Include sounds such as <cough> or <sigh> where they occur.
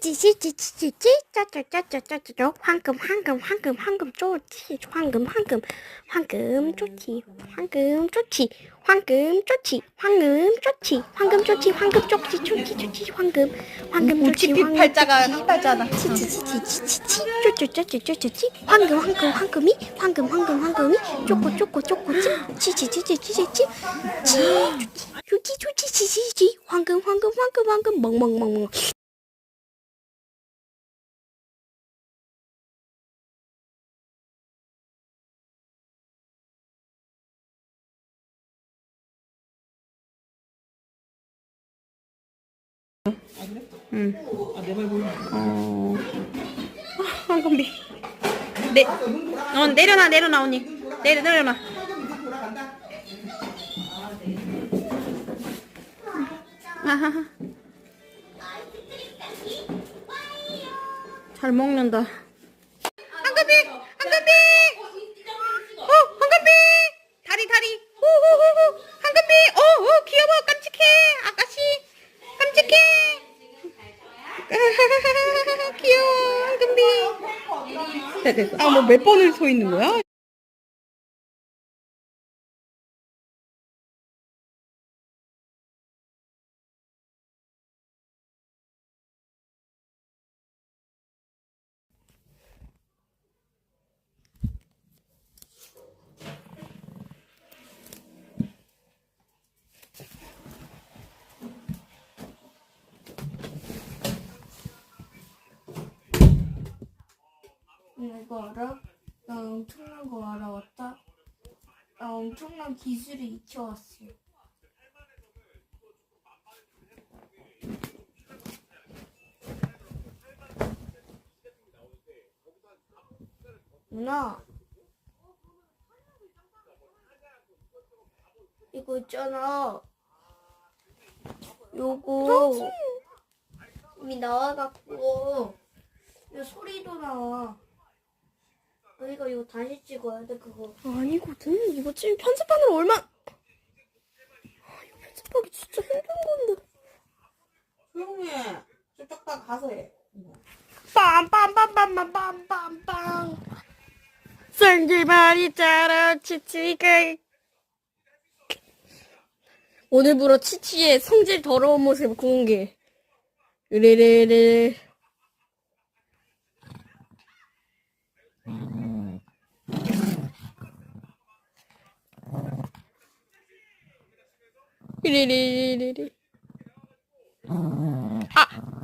찌찌찌찌찌찌 짜짜짜짜짜짜 황금 황금 황금 황금 쪼치 황금 황금 황금 쪼치 황금 쪼치 황금 쪼치 황금 쪼치 황금 쪼치 황금 쪼치 쪼치 쪼치 황금 황금 쪼치 황금 팔자가 쪼치. 팔자다. 치치 치치 치치 치 쪼쪼 쪼쪼 쪼쪼치 황금 황금 황금이 황금 황금 황금이 쪼꼬 쪼꼬 쪼꼬 치 치 치치 치치 치치 치 쪼치 쪼치 치치 치 황금 황금 황금 황금 멍멍멍멍 어. 아, 황금비. 네. 어, 내려놔, 내려놔, 언니. 내려, 내려놔. 아하하. 잘 먹는다. 황금비! 황금비! 어, 황금비! 다리, 다리. 호호호호. 황금비! 어, 어, 귀여워. 깜찍해. 아가씨. 깜찍해. <laughs> 귀여워, 황금비. 됐, 됐어. 아, 뭐 몇 번을 서 있는 거야? 이거 알아? 나 엄청난 거 알아왔다. 나 엄청난 기술을 익혀왔어. 누나, 이거 있잖아. 요거 이미 나와갖고 이 소리도 나와. 우리가 이거 다시 찍어야 돼 그거. 아니거든. 이거 지금 편집하느라 얼마. 아, 이거 편집하기 진짜 힘든 건데. 조용히 해. 저쪽 다 가서 해. 빰빰빰빰빰빰빰빰. 생기만 있잖아 치치가. 오늘부로 치치의 성질 더러운 모습 공개. 으레레레. 哩哩哩哩哩。啊！